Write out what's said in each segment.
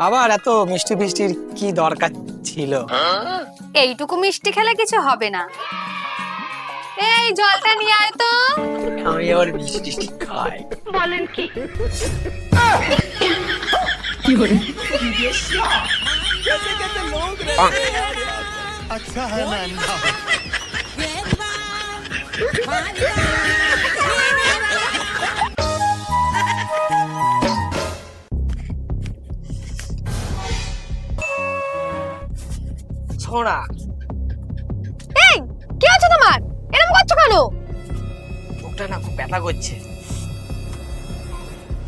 আবার এত মিষ্টি ফিষ্টির কি দরকার ছিল? এইটুকু মিষ্টি খেলে কিছু হবে না। এই জলটা নিয়ে আয় তো। আমি আবার মিষ্টি টিষ্টি খাই সোনা এই কি আছে তোমার? এরকম করছ কেন? বুকটা না খুব ব্যথা করছে।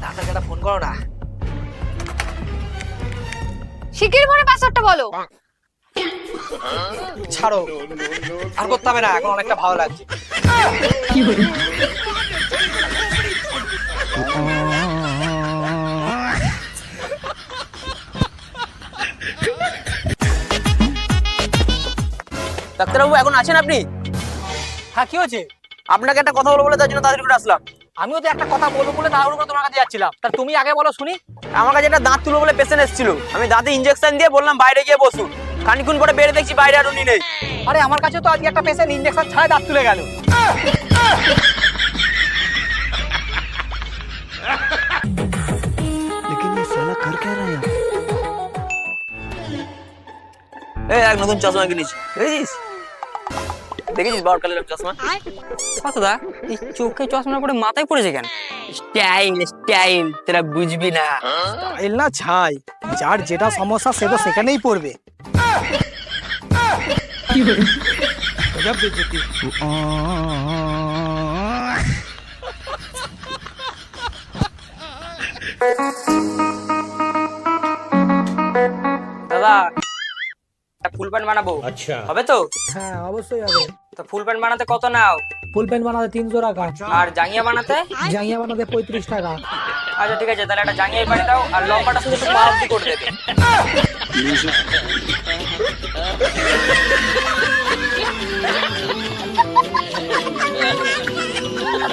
ডাক্তারকে একটা ফোন করো না। শিগগির ফোনে পাসওয়ার্ডটা বলো। ছাড়ো। আর করতে হবে না এখন অনেকটা ভালো লাগছে। ডাক্তারবাবু এখন আছেন আপনি? হ্যাঁ কি হয়েছে? আপনাকে একটা কথা বলব বলে তার জন্য তাড়াতাড়ি করে আসলাম। আমিও তো একটা কথা বলব বলে তাড়াহুড়ো করে তোমার কাছে যাচ্ছিলাম। তা তুমি আগে বলো শুনি। আমার কাছে একটা দাঁত তুলো বলে পেশেন্ট এসেছিল। আমি দাঁতে ইঞ্জেকশন দিয়ে বললাম বাইরে গিয়ে বসুন। খানিক্ষণ পরে বেড়ে দেখছি বাইরে আর উনি নেই। আরে আমার কাছে তো আজকে একটা পেশেন্ট ইঞ্জেকশন ছাড়াই দাঁত তুলে গেল। এই এক নতুন চশমা কিনেছি। দেখেছিস? দেখেছিস বাবার কালের চশমা? দা এই চোখে চশমা পরে মাথায় পড়েছে কেন? স্টাইল স্টাইল তোরা বুঝবি না। এল না ছাই যার যেটা সমস্যা সে তো সেখানেই পড়বে। দাদা ফুল প্যান্ট বানাবো? আচ্ছা। হবে তো? হ্যাঁ অবশ্যই হবে। তো ফুল প্যান্ট বানাতে কত নাও? ফুল প্যান্ট বানাতে তিনশো টাকা। আর জাঙ্গিয়া বানাতে? জাঙ্গিয়া বানাতে পঁয়ত্রিশ টাকা। আচ্ছা ঠিক আছে তাহলে একটা জাঙ্গিয়া বানিয়ে দাও আর লম্বাটা শুধু একটু পা করে দেবে। Ha ha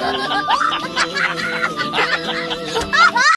ha ha!